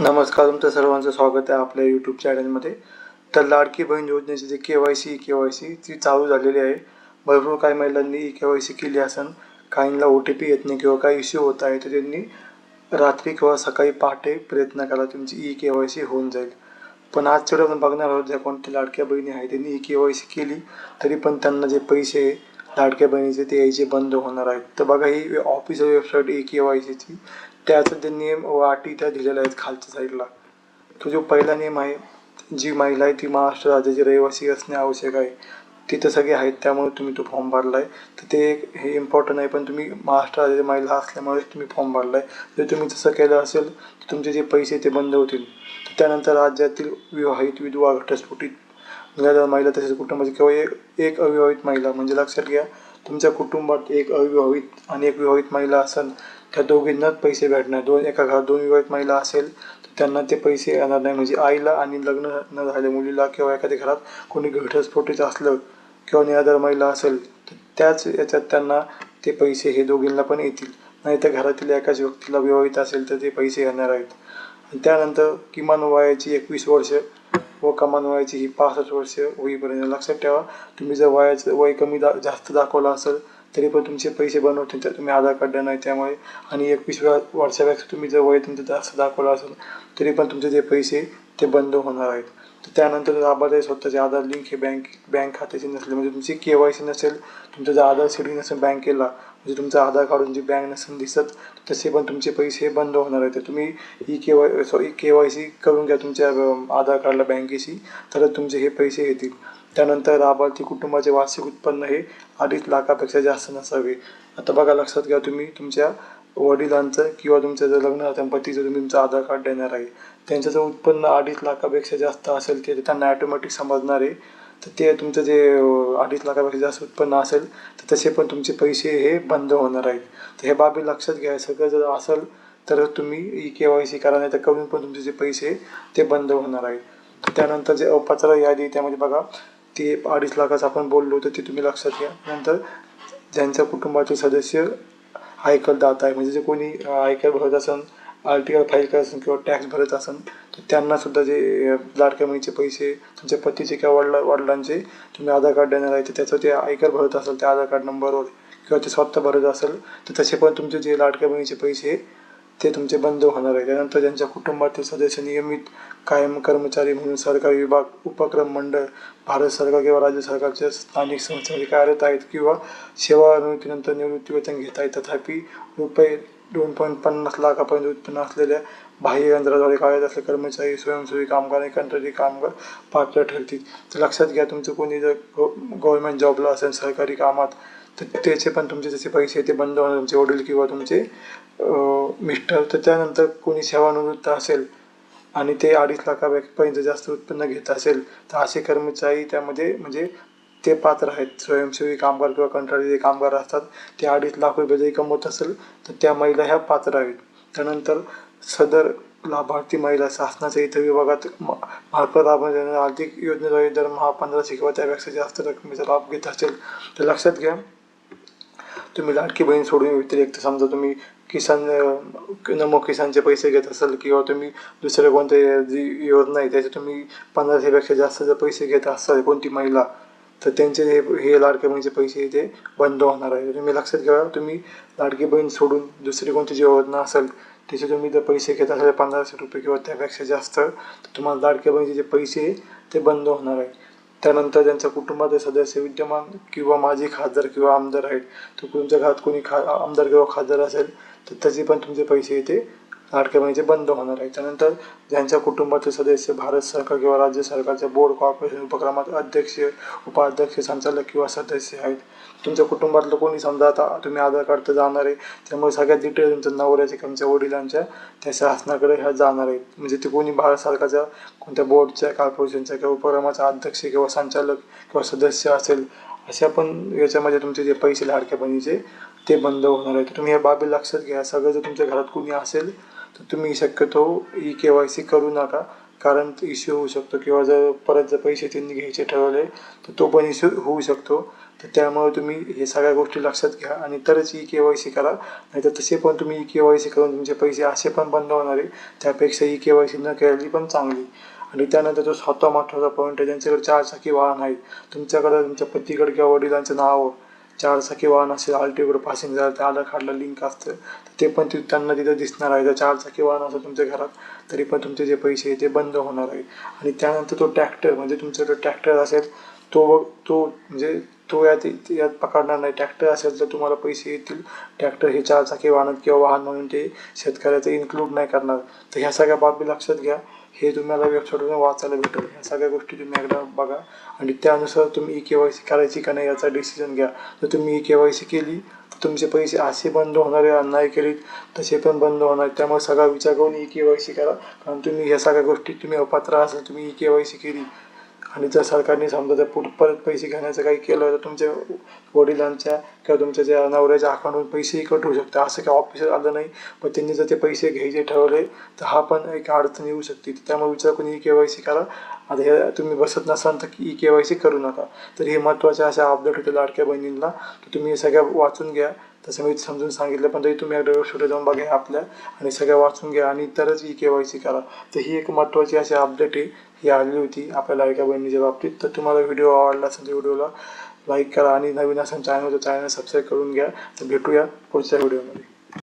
नमस्कार तुमचं सर्वांचं स्वागत आहे आपल्या यूट्यूब चॅनलमध्ये तर लाडकी बहीण योजनेची जी K Y C K Y C ती चालू झालेली आहे. भरपूर काही महिलांनी ई के वाय सी केली असन. काहींना ओ टी पी येत नाही किंवा काही इश्यू होत आहे तर त्यांनी रात्री किंवा सकाळी पहाटे प्रयत्न करा तुमची ई के वाय सी होऊन जाईल. पण आज थोडं आपण बघणार आहोत ज्या कोणत्या लाडक्या बहिणी आहेत त्यांनी ई के वाय सी केली तरी पण त्यांना जे पैसे लाडक्या बहिणीचे ते यायचे बंद होणार आहेत. तर बघा ही official website e K Y सीची त्याचं ते नियम व अटी त्या दिलेल्या आहेत खालच्या साईडला. तो जो पहिला नियम आहे जी महिला आहे ती महाराष्ट्र राज्याची रहिवासी असणे आवश्यक आहे. तिथं सगळे आहेत त्यामुळे तुम्ही तो फॉर्म भरला आहे तर ते एक हे इम्पॉर्टंट आहे पण तुम्ही महाराष्ट्र राज्याची महिला असल्यामुळे तुम्ही फॉर्म भरला आहे जर तुम्ही तसं केलं असेल तर तुमचे जे पैसे ते बंद होतील. त्यानंतर राज्यातील विवाहित विधवा घटस्फोटीत महिला तसेच कुटुंबाची किंवा एक एक अविवाहित महिला म्हणजे लक्षात घ्या तुमच्या कुटुंबात एक अविवाहित आणि एक विवाहित महिला असेल त्या दोघींनाच पैसे भेटणार. दोन एका घरात दोन विवाहित महिला असेल तर त्यांना ते पैसे येणार नाही. म्हणजे आईला आणि लग्न न झाले मुलीला किंवा एखाद्या घरात कोणी घटस्फोटीत असलं किंवा निराधार महिला असेल तर त्याच याच्यात त्यांना ते पैसे हे दोघींना पण येतील. नाही तर घरातील एकाच व्यक्तीला विवाहित असेल तर ते पैसे येणार आहेत. आणि त्यानंतर किमान वयाची एकवीस वर्ष व कमान वयाची ही पासष्ट वर्ष होईपर्यंत लक्षात ठेवा. तुम्ही जर वयाचं वय कमी दा जास्त दाखवलं असेल तरी पण तुमचे पैसे बनवतील तर तुम्ही आधार कार्ड नाही त्यामुळे. आणि एकवीस वर्षापेक्षा तुम्ही जर वय तुमचं असं दाखवलं असेल तरी पण तुमचे जे पैसे ते बंद होणार आहेत. तर त्यानंतर लाभार्थी स्वतःचे आधार लिंक हे बँक बँक खात्याची नसले म्हणजे तुमची के वाय सी नसेल तुमचं जर आधार सिडी नसेल बँकेला म्हणजे तुमचं आधार काढून जी बँक नसेल दिसत तसे पण तुमचे पैसे बंद होणार आहेत. तर तुम्ही e K Y sorry K Y C करून घ्या तुमच्या आधार कार्डला बँकेशी तरच तुमचे हे पैसे येतील. त्यानंतर लाभार्थी कुटुंबाचे वार्षिक उत्पन्न हे अडीच लाखापेक्षा जास्त नसावे. आता बघा लक्षात घ्या तुम्ही तुमच्या वडिलांचं किंवा तुमचं जर लग्न झालं पतीचं तुम्ही तुमचं आधार कार्ड देणार आहे त्यांचं जर उत्पन्न अडीच लाखापेक्षा जास्त असेल ते त्यांना ॲटोमॅटिक समजणार आहे तर ते तुमचं जे अडीच लाखापेक्षा जास्त उत्पन्न असेल तर तसे पण तुमचे पैसे हे बंद होणार आहेत. तर हे बाबी लक्षात घ्या सगळं जर असेल तर तुम्ही ई के वाय सी करा नाही तर करून पण तुमचे जे पैसे ते बंद होणार आहेत. त्यानंतर जे अपात्र यादी त्यामध्ये बघा ते अडीच लाखाचं आपण बोललो तर ते तुम्ही लक्षात घ्या. नंतर ज्यांच्या कुटुंबाचे सदस्य आयकर दात आहे म्हणजे जे कोणी आयकर भरत असेल आर्टिकल फाईल करत असेल किंवा टॅक्स भरत असेल तर त्यांनासुद्धा जे लाडक्या बहिणीचे पैसे तुमच्या पतीचे किंवा वडिला वडिलांचे तुम्ही आधार कार्ड देणार आहे तर त्याचं ते आयकर भरत असेल त्या आधार कार्ड नंबरवर. किंवा ते स्वतः भरत असेल तर तसे पण तुमचे जे लाडक्या बहिणीचे पैसे ते तुमचे बंद होणार आहे. त्यानंतर ज्यांच्या कुटुंबातील सदस्य नियमित कायम कर्मचारी म्हणून सरकारी विभाग उपक्रम मंडळ भारत सरकार किंवा राज्य सरकारच्या स्थानिक संस्थेमध्ये कार्यरत आहेत किंवा सेवानिवृत्तीनंतर निवृत्ती वेतन घेत आहेत तथापि रुपये दोन पॉईंट पन्नास लाखापर्यंत उत्पन्न असलेल्या बाह्य यंत्राद्वारे कार्यरत असलेले कर्मचारी स्वयंसेवी कामगार आणि कंत्राटी कामगार पात्र ठरतील. तर लक्षात घ्या तुमचं कोणी जर गव्हर्नमेंट जॉबला असेल सरकारी कामात तर त्याचे पण तुमचे जसे पैसे ते बंद होणार तुमचे वडील किंवा तुमचे मिस्टर तर त्यानंतर कोणी सेवानिवृत्त असेल आणि ते अडीच लाखापर्यंत जास्त उत्पन्न घेत असेल तर असे कर्मचारी त्यामध्ये म्हणजे ते पात्र आहेत. स्वयंसेवी कामगार किंवा कंत्राटी कामगार असतात ते अडीच लाख रुपये जरी कमवत असेल तर त्या महिला ह्या पात्र आहेत. त्यानंतर सदर लाभार्थी महिला शासनाच्या इतर विभागात मार्फत राबवण्यात आर्थिक योजनेद्वारे दरमहा पंधराशे किंवा त्यापेक्षा जास्त रकमेचा लाभ घेत असेल. तर लक्षात घ्या तुम्ही लाडकी बहीण सोडून व्यतिरिक्त समजा तुम्ही किसान नमो किसानचे पैसे घेत असाल किंवा तुम्ही दुसऱ्या कोणत्या जी योजना आहे त्याचे तुम्ही पंधराशेपेक्षा जास्त जर पैसे घेत असाल कोणती महिला तर त्यांचे हे हे लाडक्या बहिणीचे पैसे ते बंद होणार आहे. तुम्ही लक्षात घ्या तुम्ही लाडकी बहीण सोडून दुसरी कोणती जी योजना असेल त्याचे तुम्ही जर पैसे घेत असाल पंधराशे रुपये किंवा त्यापेक्षा जास्त तर तुम्हाला लाडक्या बहिणीचे जे पैसे ते बंद होणार आहे. त्यानंतर ज्यांच्या कुटुंबातील सदस्य विद्यमान किंवा माजी खासदार किंवा आमदार आहेत तर तुमच्या घरात कोणी खा आमदार किंवा खासदार असेल तर त्याचे पण तुमचे पैसे येते लाडक्या म्हणजे बंद होणार आहे. त्यानंतर ज्यांच्या कुटुंबाचे सदस्य भारत सरकार किंवा राज्य सरकारच्या बोर्ड कॉर्पोरेशन उपक्रमात अध्यक्ष उपाध्यक्ष संचालक किंवा सदस्य आहेत. तुमच्या कुटुंबातलं कोणी समजा आता तुम्ही आधार कार्ड तर जाणार आहे. त्यामुळे सगळ्यात डिटेल तुमच्या नवऱ्याचे तुमच्या वडिलांच्या त्या शासनाकडे ह्या जाणार आहेत. म्हणजे ते कोणी भारत सरकारच्या कोणत्या बोर्डच्या कॉर्पोरेशनच्या किंवा उपक्रमाचा अध्यक्ष किंवा संचालक किंवा सदस्य असेल अशा पण याच्यामध्ये तुमचे जे पैसे लाडक्या बहिणीचे ते बंद होणार आहे. तुम्ही या बाबी लक्षात घ्या. सगळं जर तुमच्या घरात कोणी असेल तर तुम्ही शक्यतो ई के वाय सी करू नका. कारण इश्यू होऊ शकतो किंवा जर परत जर पैसे त्यांनी घ्यायचे ठरवले तर तो पण इश्यू होऊ शकतो. तर त्यामुळे तुम्ही हे सगळ्या गोष्टी लक्षात घ्या आणि तरच ई के वाय सी करा. नाहीतर तसे पण तुम्ही ई के वाय सी करून तुमचे पैसे असे पण बंद होणारे त्यापेक्षा ई के वाय सी न केलेली पण चांगली. आणि त्यानंतर जो सातवा महत्त्वाचा पॉईंट आहे ज्यांच्याकडे चार चाकी वाहन आहे तुमच्याकडं तुमच्या पतीकडे किंवा वडिलांचं नाव चारचाकी वाहन असेल आल्टीवर पासिंग झालं तर आधार कार्डला लिंक असतं तर ते पण ति त्यांना तिथं दिसणार आहे. जर चारचाकी वाहन असेल तुमच्या घरात तरी पण तुमचे जे पैसे आहे ते बंद होणार आहे. आणि त्यानंतर तो ट्रॅक्टर म्हणजे तुमच्याकडे ट्रॅक्टर असेल तो तो म्हणजे तो यात यात पकडणार नाही. ट्रॅक्टर असेल तर तुम्हाला पैसे येतील. ट्रॅक्टर हे चारचाकी वाहन किंवा वाहन म्हणून ते शेतकऱ्याचं इन्क्लूड नाही करणार. तर ह्या सगळ्या बाबी लक्षात घ्या. हे तुम्हाला वेबसाईटवर वाचायला भेटेल. ह्या सगळ्या गोष्टी तुम्ही एकदा बघा. आणि त्यानुसार तुम्ही ई के वाय सी करायची का नाही याचा डिसिजन घ्या. जर तुम्ही ई के वाय सी केली तर तुमचे पैसे असे बंद होणार आहे नाही केले तसे पण बंद होणार. त्यामुळे सगळा विचार करून ई के वाय सी करा. कारण तुम्ही ह्या सगळ्या गोष्टी तुम्ही अपात्र असाल तुम्ही ई के वाय सी केली आणि जर सरकारने समजा जर पुढ परत पैसे घेण्याचं काही केलं तर तुमच्या वडिलांच्या किंवा तुमच्या ज्या नवऱ्याच्या अकाउंटवर पैसेही कट होऊ शकतात. असं काही ऑफिसर आलं नाही पण त्यांनी जर ते पैसे घ्यायचे ठरवले तर हा पण एक अडचण येऊ शकते. त्यामुळे विचार करून ई के वाय सी करा. आता हे तुम्ही बसत नसाल तर ई के वाय सी करू नका. तर हे महत्त्वाचे असे अपडेट होते लाडक्या बहिणींना. तर तुम्ही हे सगळ्या वाचून घ्या. तसं मी समजून सांगितलं पण तरी तुम्ही एकदा वेबसाईटवर जाऊन बघा आपल्या आणि सगळ्या वाचून घ्या आणि तरच ई के वाय सी करा. तर ही एक महत्त्वाची अशी अपडेट आहे ही आली होती आपल्या लाडक्या बहिणीच्या बाबतीत. तर तुम्हाला व्हिडिओ आवडला असेल तर व्हिडिओला लाईक करा आणि नवीन असेल चॅनल तर चॅनल सबस्क्राईब करून घ्या. तर भेटूया पुढच्या व्हिडिओमध्ये